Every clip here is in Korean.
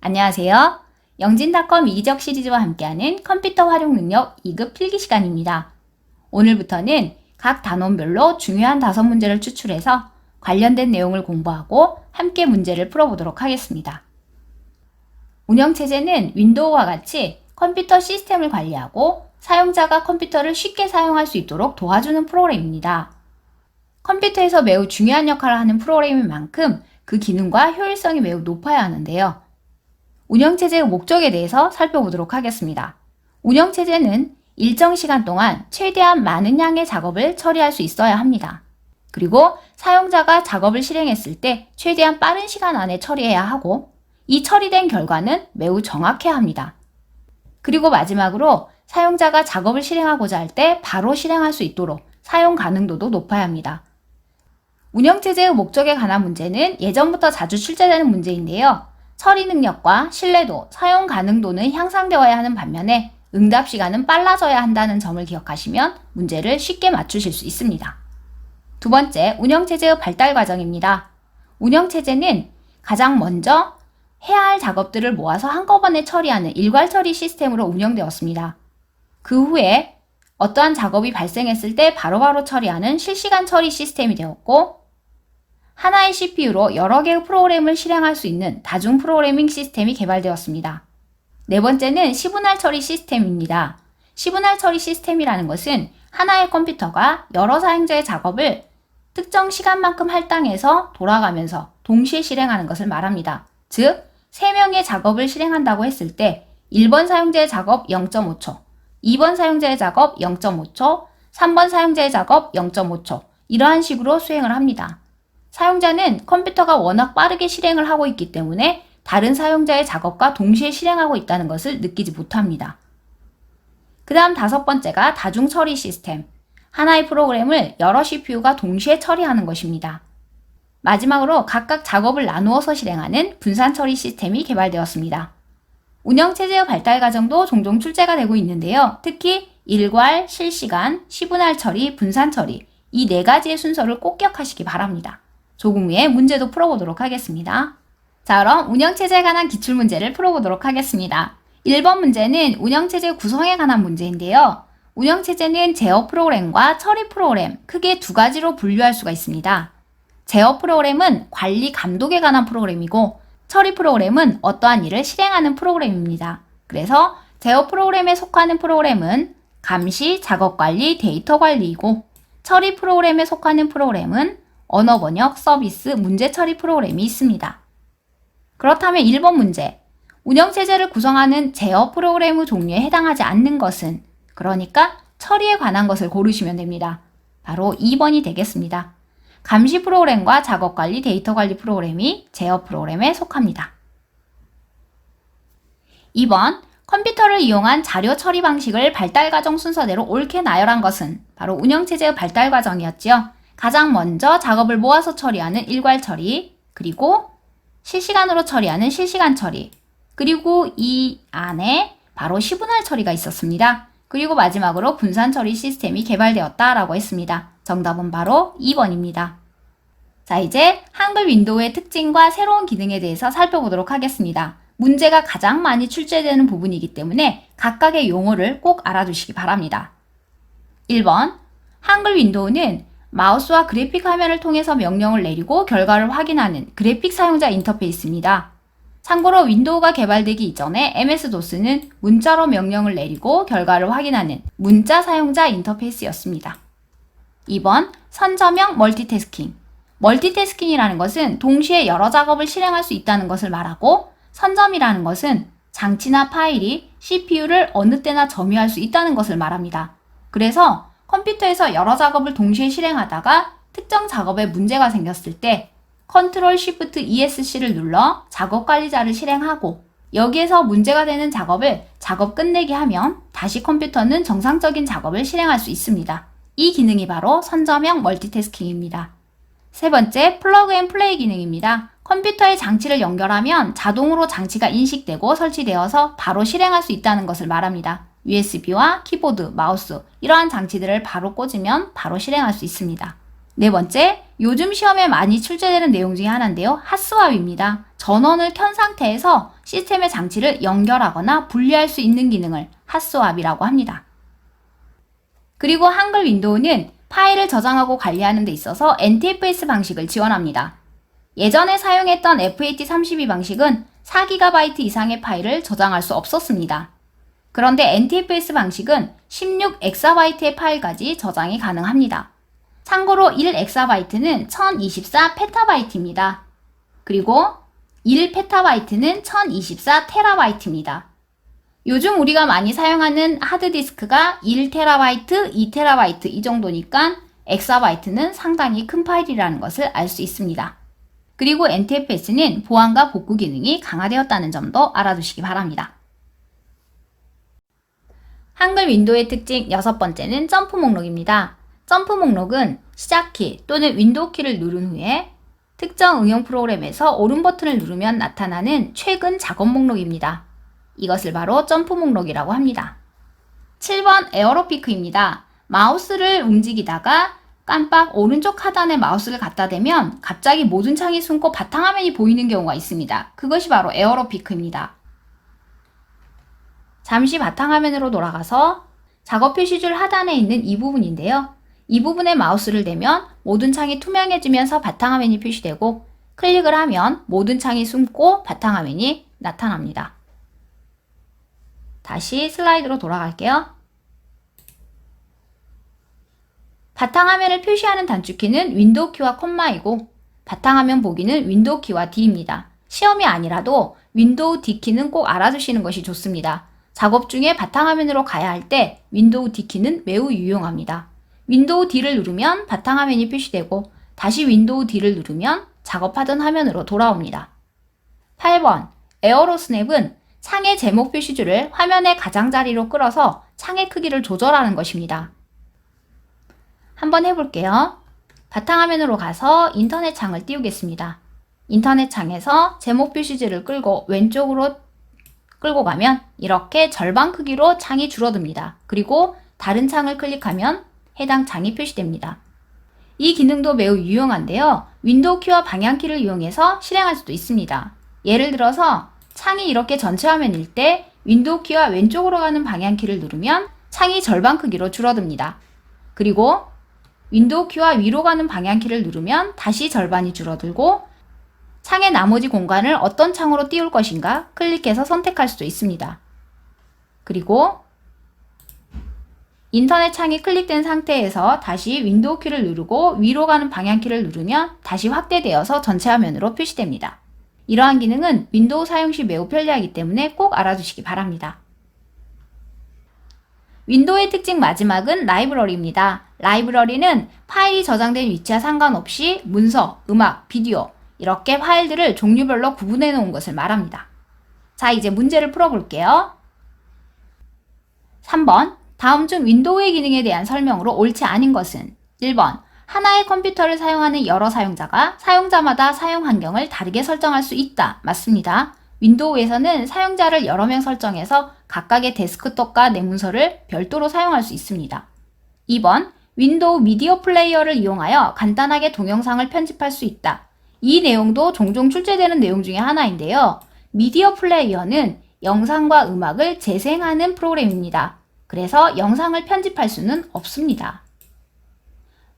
안녕하세요. 영진닷컴 이적 시리즈와 함께하는 컴퓨터 활용 능력 2급 필기 시간입니다. 오늘부터는 각 단원별로 중요한 다섯 문제를 추출해서 관련된 내용을 공부하고 함께 문제를 풀어보도록 하겠습니다. 운영체제는 윈도우와 같이 컴퓨터 시스템을 관리하고 사용자가 컴퓨터를 쉽게 사용할 수 있도록 도와주는 프로그램입니다. 컴퓨터에서 매우 중요한 역할을 하는 프로그램인 만큼 그 기능과 효율성이 매우 높아야 하는데요. 운영체제의 목적에 대해서 살펴보도록 하겠습니다. 운영체제는 일정 시간 동안 최대한 많은 양의 작업을 처리할 수 있어야 합니다. 그리고 사용자가 작업을 실행했을 때 최대한 빠른 시간 안에 처리해야 하고 이 처리된 결과는 매우 정확해야 합니다. 그리고 마지막으로 사용자가 작업을 실행하고자 할 때 바로 실행할 수 있도록 사용 가능도도 높아야 합니다. 운영체제의 목적에 관한 문제는 예전부터 자주 출제되는 문제인데요. 처리 능력과 신뢰도, 사용 가능도는 향상되어야 하는 반면에 응답 시간은 빨라져야 한다는 점을 기억하시면 문제를 쉽게 맞추실 수 있습니다. 두 번째, 운영체제의 발달 과정입니다. 운영체제는 가장 먼저 해야 할 작업들을 모아서 한꺼번에 처리하는 일괄 처리 시스템으로 운영되었습니다. 그 후에 어떠한 작업이 발생했을 때 바로바로 처리하는 실시간 처리 시스템이 되었고, 하나의 CPU로 여러 개의 프로그램을 실행할 수 있는 다중 프로그래밍 시스템이 개발되었습니다. 네 번째는 시분할 처리 시스템입니다. 시분할 처리 시스템이라는 것은 하나의 컴퓨터가 여러 사용자의 작업을 특정 시간만큼 할당해서 돌아가면서 동시에 실행하는 것을 말합니다. 즉, 3명의 작업을 실행한다고 했을 때 1번 사용자의 작업 0.5초, 2번 사용자의 작업 0.5초, 3번 사용자의 작업 0.5초, 이러한 식으로 수행을 합니다. 사용자는 컴퓨터가 워낙 빠르게 실행을 하고 있기 때문에 다른 사용자의 작업과 동시에 실행하고 있다는 것을 느끼지 못합니다. 그 다음 다섯 번째가 다중 처리 시스템. 하나의 프로그램을 여러 CPU가 동시에 처리하는 것입니다. 마지막으로 각각 작업을 나누어서 실행하는 분산 처리 시스템이 개발되었습니다. 운영체제의 발달 과정도 종종 출제가 되고 있는데요. 특히 일괄, 실시간, 시분할 처리, 분산 처리 이 네 가지의 순서를 꼭 기억하시기 바랍니다. 조금 후에 문제도 풀어보도록 하겠습니다. 자, 그럼 운영체제에 관한 기출문제를 풀어보도록 하겠습니다. 1번 문제는 운영체제 구성에 관한 문제인데요. 운영체제는 제어 프로그램과 처리 프로그램 크게 두 가지로 분류할 수가 있습니다. 제어 프로그램은 관리 감독에 관한 프로그램이고 처리 프로그램은 어떠한 일을 실행하는 프로그램입니다. 그래서 제어 프로그램에 속하는 프로그램은 감시, 작업 관리, 데이터 관리이고 처리 프로그램에 속하는 프로그램은 언어 번역, 서비스, 문제 처리 프로그램이 있습니다. 그렇다면 1번 문제. 운영체제를 구성하는 제어 프로그램의 종류에 해당하지 않는 것은 그러니까 처리에 관한 것을 고르시면 됩니다. 바로 2번이 되겠습니다. 감시 프로그램과 작업 관리, 데이터 관리 프로그램이 제어 프로그램에 속합니다. 2번 컴퓨터를 이용한 자료 처리 방식을 발달 과정 순서대로 옳게 나열한 것은 바로 운영체제의 발달 과정이었지요. 가장 먼저 작업을 모아서 처리하는 일괄 처리, 그리고 실시간으로 처리하는 실시간 처리, 그리고 이 안에 바로 시분할 처리가 있었습니다. 그리고 마지막으로 분산 처리 시스템이 개발되었다라고 했습니다. 정답은 바로 2번입니다. 자, 이제 한글 윈도우의 특징과 새로운 기능에 대해서 살펴보도록 하겠습니다. 문제가 가장 많이 출제되는 부분이기 때문에 각각의 용어를 꼭 알아두시기 바랍니다. 1번, 한글 윈도우는 마우스와 그래픽 화면을 통해서 명령을 내리고 결과를 확인하는 그래픽 사용자 인터페이스입니다. 참고로 윈도우가 개발되기 이전에 MS-DOS는 문자로 명령을 내리고 결과를 확인하는 문자 사용자 인터페이스였습니다. 2번 선저명 멀티태스킹 멀티태스킹이라는 것은 동시에 여러 작업을 실행할 수 있다는 것을 말하고 선점이라는 것은 장치나 파일이 CPU를 어느 때나 점유할 수 있다는 것을 말합니다. 그래서 컴퓨터에서 여러 작업을 동시에 실행하다가 특정 작업에 문제가 생겼을 때 컨트롤 쉬프트 ESC를 눌러 작업 관리자를 실행하고 여기에서 문제가 되는 작업을 작업 끝내게 하면 다시 컴퓨터는 정상적인 작업을 실행할 수 있습니다. 이 기능이 바로 선저명 멀티태스킹입니다. 세 번째, 플러그 앤 플레이 기능입니다. 컴퓨터에 장치를 연결하면 자동으로 장치가 인식되고 설치되어서 바로 실행할 수 있다는 것을 말합니다. USB와 키보드, 마우스 이러한 장치들을 바로 꽂으면 바로 실행할 수 있습니다. 네 번째, 요즘 시험에 많이 출제되는 내용 중에 하나인데요. 핫스왑입니다. 전원을 켠 상태에서 시스템의 장치를 연결하거나 분리할 수 있는 기능을 핫스왑이라고 합니다. 그리고 한글 윈도우는 파일을 저장하고 관리하는 데 있어서 NTFS 방식을 지원합니다. 예전에 사용했던 FAT32 방식은 4GB 이상의 파일을 저장할 수 없었습니다. 그런데 NTFS 방식은 16EB의 파일까지 저장이 가능합니다. 참고로 1EB는 1024PB입니다. 그리고 1PB는 1024TB입니다. 요즘 우리가 많이 사용하는 하드디스크가 1TB, 2TB 이 정도니까 엑사바이트는 상당히 큰 파일이라는 것을 알 수 있습니다. 그리고 NTFS는 보안과 복구 기능이 강화되었다는 점도 알아두시기 바랍니다. 한글 윈도우의 특징 여섯 번째는 점프 목록입니다. 점프 목록은 시작키 또는 윈도우 키를 누른 후에 특정 응용 프로그램에서 오른 버튼을 누르면 나타나는 최근 작업 목록입니다. 이것을 바로 점프 목록이라고 합니다. 7번 에어로피크입니다. 마우스를 움직이다가 깜빡 오른쪽 하단에 마우스를 갖다 대면 갑자기 모든 창이 숨고 바탕화면이 보이는 경우가 있습니다. 그것이 바로 에어로피크입니다. 잠시 바탕화면으로 돌아가서 작업 표시줄 하단에 있는 이 부분인데요. 이 부분에 마우스를 대면 모든 창이 투명해지면서 바탕화면이 표시되고 클릭을 하면 모든 창이 숨고 바탕화면이 나타납니다. 다시 슬라이드로 돌아갈게요. 바탕화면을 표시하는 단축키는 윈도우 키와 콤마이고 바탕화면 보기는 윈도우 키와 D입니다. 시험이 아니라도 윈도우 D 키는 꼭 알아두시는 것이 좋습니다. 작업 중에 바탕화면으로 가야 할 때 윈도우 D 키는 매우 유용합니다. 윈도우 D를 누르면 바탕화면이 표시되고 다시 윈도우 D를 누르면 작업하던 화면으로 돌아옵니다. 8번 에어로 스냅은 창의 제목 표시줄을 화면의 가장자리로 끌어서 창의 크기를 조절하는 것입니다. 한번 해볼게요. 바탕화면으로 가서 인터넷 창을 띄우겠습니다. 인터넷 창에서 제목 표시줄을 끌고 왼쪽으로 끌고 가면 이렇게 절반 크기로 창이 줄어듭니다. 그리고 다른 창을 클릭하면 해당 창이 표시됩니다. 이 기능도 매우 유용한데요. 윈도우 키와 방향키를 이용해서 실행할 수도 있습니다. 예를 들어서 창이 이렇게 전체 화면일 때 윈도우 키와 왼쪽으로 가는 방향키를 누르면 창이 절반 크기로 줄어듭니다. 그리고 윈도우 키와 위로 가는 방향키를 누르면 다시 절반이 줄어들고 창의 나머지 공간을 어떤 창으로 띄울 것인가 클릭해서 선택할 수도 있습니다. 그리고 인터넷 창이 클릭된 상태에서 다시 윈도우 키를 누르고 위로 가는 방향 키를 누르면 다시 확대되어서 전체 화면으로 표시됩니다. 이러한 기능은 윈도우 사용 시 매우 편리하기 때문에 꼭 알아두시기 바랍니다. 윈도우의 특징 마지막은 라이브러리입니다. 라이브러리는 파일이 저장된 위치와 상관없이 문서, 음악, 비디오 이렇게 파일들을 종류별로 구분해 놓은 것을 말합니다. 자, 이제 문제를 풀어볼게요. 3번 다음 중 윈도우의 기능에 대한 설명으로 옳지 않은 것은 1번 하나의 컴퓨터를 사용하는 여러 사용자가 사용자마다 사용 환경을 다르게 설정할 수 있다. 맞습니다. 윈도우에서는 사용자를 여러 명 설정해서 각각의 데스크톱과 내 문서를 별도로 사용할 수 있습니다. 2번 윈도우 미디어 플레이어를 이용하여 간단하게 동영상을 편집할 수 있다. 이 내용도 종종 출제되는 내용 중에 하나인데요. 미디어 플레이어는 영상과 음악을 재생하는 프로그램입니다. 그래서 영상을 편집할 수는 없습니다.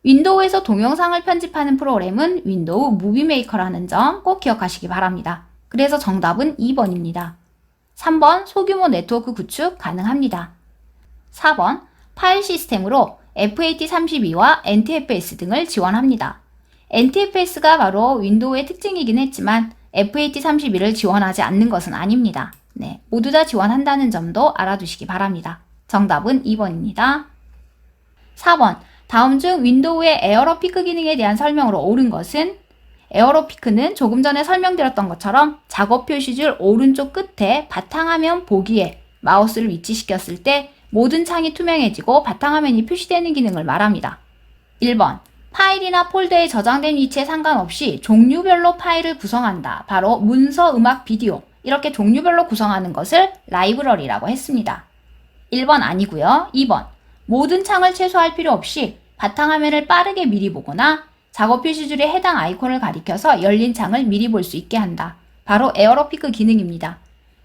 윈도우에서 동영상을 편집하는 프로그램은 윈도우 무비 메이커라는 점 꼭 기억하시기 바랍니다. 그래서 정답은 2번입니다. 3번 소규모 네트워크 구축 가능합니다. 4번 파일 시스템으로 FAT32와 NTFS 등을 지원합니다. NTFS가 바로 윈도우의 특징이긴 했지만 FAT32를 지원하지 않는 것은 아닙니다. 네, 모두 다 지원한다는 점도 알아두시기 바랍니다. 정답은 2번입니다. 4번 다음 중 윈도우의 에어로 피크 기능에 대한 설명으로 옳은 것은 에어로 피크는 조금 전에 설명드렸던 것처럼 작업 표시줄 오른쪽 끝에 바탕화면 보기에 마우스를 위치시켰을 때 모든 창이 투명해지고 바탕화면이 표시되는 기능을 말합니다. 1번 파일이나 폴더에 저장된 위치에 상관없이 종류별로 파일을 구성한다. 바로 문서, 음악, 비디오 이렇게 종류별로 구성하는 것을 라이브러리라고 했습니다. 1번 아니고요. 2번 모든 창을 최소할 필요 없이 바탕화면을 빠르게 미리 보거나 작업 표시줄에 해당 아이콘을 가리켜서 열린 창을 미리 볼 수 있게 한다. 바로 에어로피크 기능입니다.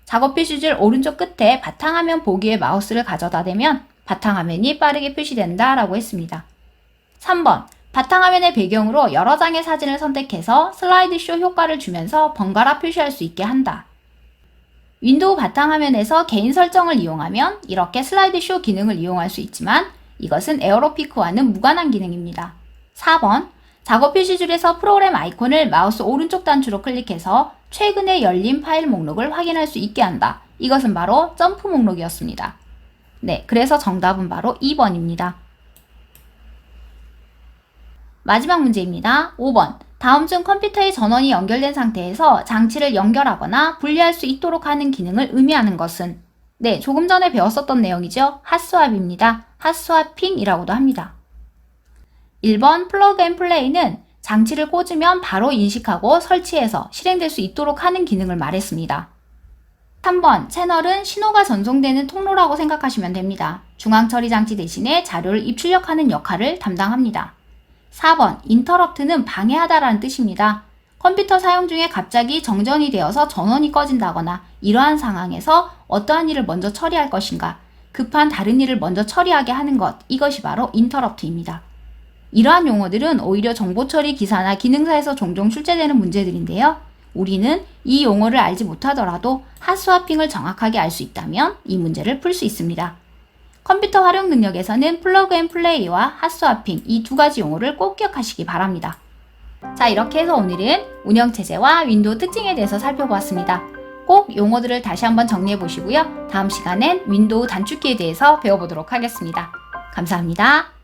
작업 표시줄 오른쪽 끝에 바탕화면 보기에 마우스를 가져다 대면 바탕화면이 빠르게 표시된다 라고 했습니다. 3번 바탕화면의 배경으로 여러 장의 사진을 선택해서 슬라이드쇼 효과를 주면서 번갈아 표시할 수 있게 한다. 윈도우 바탕화면에서 개인 설정을 이용하면 이렇게 슬라이드쇼 기능을 이용할 수 있지만 이것은 에어로피크와는 무관한 기능입니다. 4번 작업 표시줄에서 프로그램 아이콘을 마우스 오른쪽 단추로 클릭해서 최근에 열린 파일 목록을 확인할 수 있게 한다. 이것은 바로 점프 목록이었습니다. 네, 그래서 정답은 바로 2번입니다. 마지막 문제입니다. 5번. 다음 중 컴퓨터의 전원이 연결된 상태에서 장치를 연결하거나 분리할 수 있도록 하는 기능을 의미하는 것은 네, 조금 전에 배웠었던 내용이죠. 핫스왑입니다. 핫스왑핑이라고도 합니다. 1번 플러그 앤 플레이는 장치를 꽂으면 바로 인식하고 설치해서 실행될 수 있도록 하는 기능을 말했습니다. 3번 채널은 신호가 전송되는 통로라고 생각하시면 됩니다. 중앙 처리 장치 대신에 자료를 입출력하는 역할을 담당합니다. 4번 인터럽트는 방해하다라는 뜻입니다. 컴퓨터 사용 중에 갑자기 정전이 되어서 전원이 꺼진다거나 이러한 상황에서 어떠한 일을 먼저 처리할 것인가 급한 다른 일을 먼저 처리하게 하는 것 이것이 바로 인터럽트입니다. 이러한 용어들은 오히려 정보 처리 기사나 기능사에서 종종 출제되는 문제들인데요. 우리는 이 용어를 알지 못하더라도 핫스와핑을 정확하게 알 수 있다면 이 문제를 풀 수 있습니다. 컴퓨터 활용 능력에서는 플러그 앤 플레이와 핫스와핑 이 두 가지 용어를 꼭 기억하시기 바랍니다. 자, 이렇게 해서 오늘은 운영체제와 윈도우 특징에 대해서 살펴보았습니다. 꼭 용어들을 다시 한번 정리해 보시고요. 다음 시간엔 윈도우 단축키에 대해서 배워보도록 하겠습니다. 감사합니다.